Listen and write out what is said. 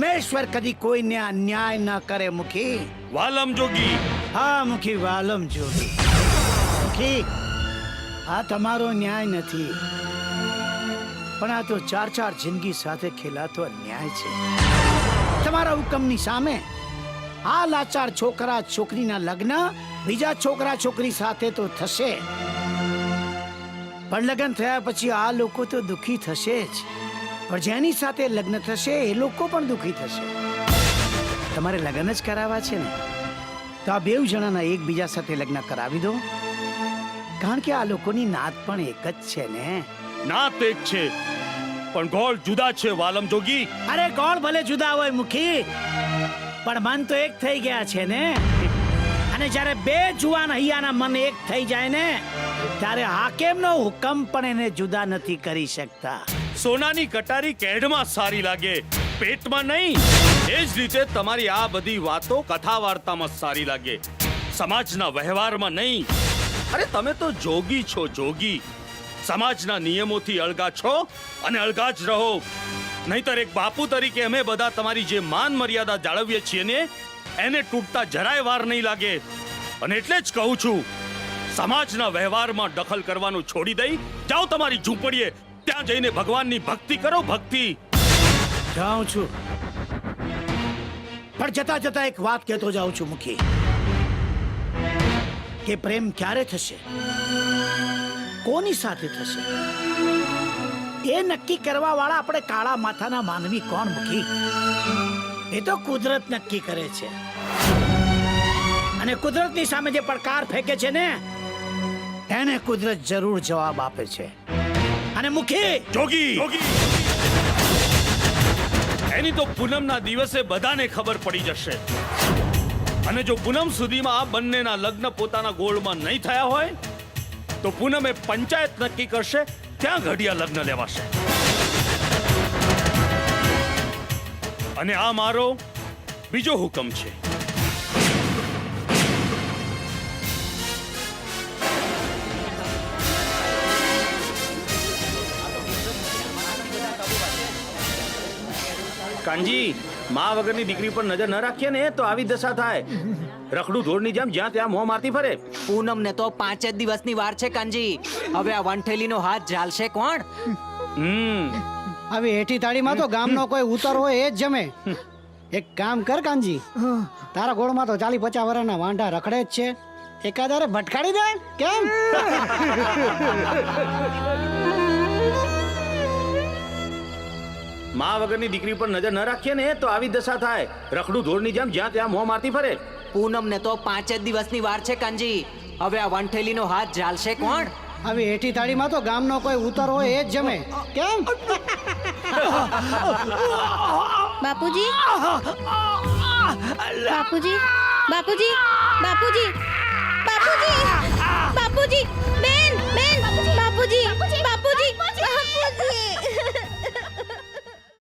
પરમેશ્વર કદી કોઈને અન્યાય ન કરે મુખી. વાલમ જોગી. હા મુખી વાલમ જોગી. મુખી આ તમારો ન્યાય નથી. પણ આ તો ચાર ચાર જિંદગી સાથે ખેલાતો અન્યાય છે. તમારા હુકમની સામે આ લાચાર છોકરા છોકરીના લગ્ન બીજા છોકરા છોકરી સાથે તો થશે. પણ લગ્ન થયા પછી આ લોકો તો દુખી થશે જ. પણ જેની સાથે લગ્ન થશે એ લોકો પણ દુઃખી થશે. તમારે લગ્ન જ કરાવવા છે ને? તો આ બેવ જણાના એકબીજા સાથે લગ્ન કરાવી દો. કારણ કે આ લોકોની નાત પણ એક જ છે ને. નાત એક છે. પણ ગોળ જુદા છે વાલમ જોગી. અરે ગોળ ભલે જુદા હોય મુખી. પણ મન તો એક થઈ ગયા છે ને. અને જ્યારે બે જુવાન હૈયાના મન એક થઈ જાય ને ત્યારે હાકેમનો હુકમ પણ એને જુદા નથી કરી શકતા? સોનાની કટારી કેડમાં સારી લાગે. પેટમાં નહીં. એ જ રીતે તમારી આ બધી વાતો કથા વાર્તામાં સારી લાગે. સમાજના વ્યવહારમાં નહીં. અરે તમે તો જોગી છો, જોગી. સમાજના નિયમોથી અળગા છો અને અળગા જ રહો. નહીતર એક બાપુ તરીકે અમે બધા તમારી જે માન મર્યાદા જાળવીએ છીએ ને, એને તૂટતા જરાય વાર નહીં લાગે. અને એટલે જ કહું છું, સમાજના વ્યવહારમાં દખલ કરવાનું છોડી દઈ, જાઓ તમારી ઝૂંપડીએ ત્યાં જઈને ભગવાનની ભક્તિ કરો, ભક્તિ. જાઉં છું. પણ જતા જતા એક વાત કહેતો જાઉં છું, મુખી. કે પ્રેમ ક્યારે થશે? કોની સાથે થશે? એ નક્કી કરવા વાળા આપણે કાળા માથાના માનવી કોણ, મુખી? એ તો કુદરત નક્કી કરે છે. અને કુદરતની સામે જે પડકાર ફેંકે છે ને, એને કુદરત જરૂર જવાબ આપે છે. અને મુખી. જોગી. એની તો પૂનમના દિવસે બધાને ખબર પડી જશે. અને જો પૂનમ સુધીમાં આ બંનેના લગ્ન પોતાના ગોળમાં નહીં થયા હોય, તો પૂનમે પંચાયત નક્કી કરશે, ત્યાં ઘડિયા લગ્ન લેવાશે. અને આ મારો બીજો હુકમ છે. કાંજી મા વગરની દીકરી પર નજર ન રાખીએ ને તો આવી દશા થાય. રખડું ઢોરની જેમ જ્યાં ત્યાં મોં મારતી ફરે. પૂનમ ને તો પાંચ જ દિવસની વાર છે કાનજી. હવે આ વંઠેલીનો હાથ ઝાલશે કોણ? હમ. આવી હેઠી થાળીમાં તો ગામનો કોઈ ઉતર હોય એ જ જમે. એક કામ કર કાનજી. તારા ગોળમાં તો ચાલી પચાસ વર્ષના વાંઢા રખડે જ છે. એકાદારે ભટકાડી દે કેમ? મા વગરની દીકરી પર નજર ન રાખીએ ને તો આવી દશા થાય. રખડું ઢોરની જેમ જ્યાં ત્યાં મોં મારતી ફરે. પૂનમ ને તો પાંચ જ દિવસની વાર છે કાનજી હવે આ વંઠેલીનો હાથ ઝાલશે કોણ? હવે હેઠી થાળીમાં તો ગામનો કોઈ ઉતર હોય એ જ જમે. કેમ? બાપુજી? બાપુજી? બાપુજી? બાપુજી? બાપુજી?